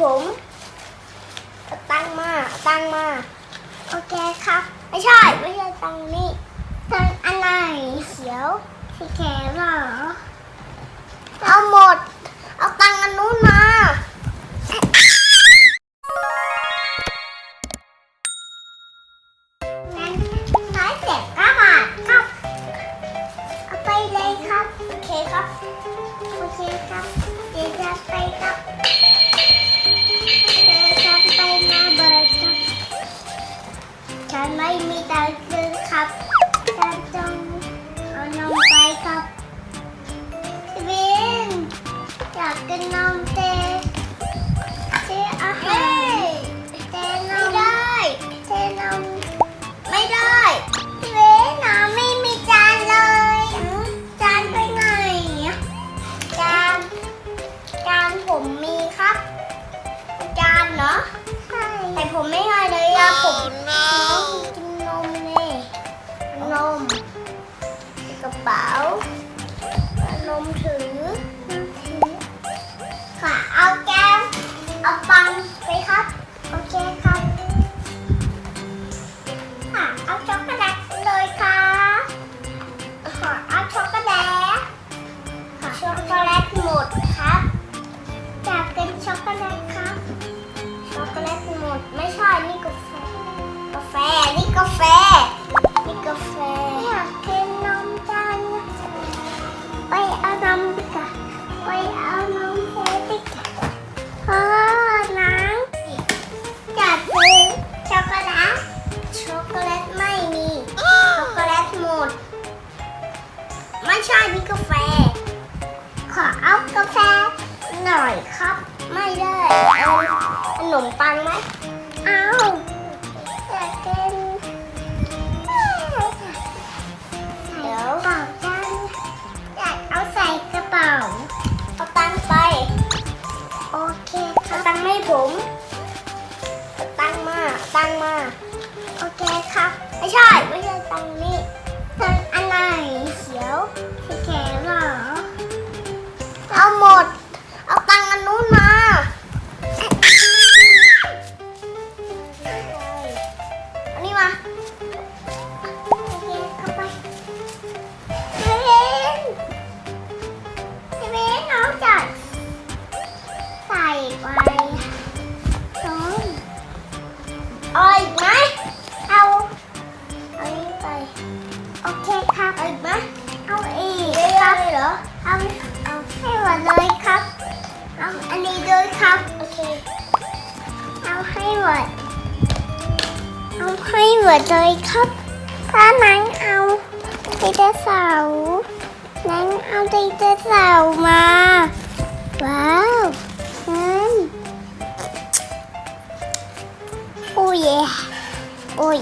ผมเอาตังค์มาเอาตังค์มา โอเคครับ ไม่ใช่ ไม่ใช่ตังค์นี่ตังค์อันไหนเขียวสีแขนเหรอ เอาหมด เอาตังค์อันนู้นมางั้นร้อยเจ็ดเก้าบาทครับเอาไปเลยครับโอเคครับ โอเคครับ เดี๋ยวจะไปครับ ฉันไม่มีตังค์ซื้อครับฉันต้องเอานมไปครับพี่บินอยากกินนมเตซื้ออาหารเตนมไม่ได้เตนมไม่ได้พี่บินน้ำไม่มีจานเลยอืมจานไปไหนอะจานจานผมมีครับจานเหรอใช่แต่ผมไม่ ก ไม่ใช่นี่กาแฟ ขอเอากาแฟหน่อยครับ ไม่ได้เอาขนมปังไหมเอาอยากกินเดี๋ยวเป่าจังอยากเอาใส่กระเป๋าเอาตังไป โอเคครับเอาตังค์ให้ผมเอาตังมาเอาตังมา โอเคครับ ไม่ใช่ ไม่ใช่ตังนี่ ให้หมดเอาให้หมดเลยครับ ถ้านังเอาไดโนเสาร์นังเอาไดโนเสาร์มา ว้าวนั่นโอ้ยโอ้ย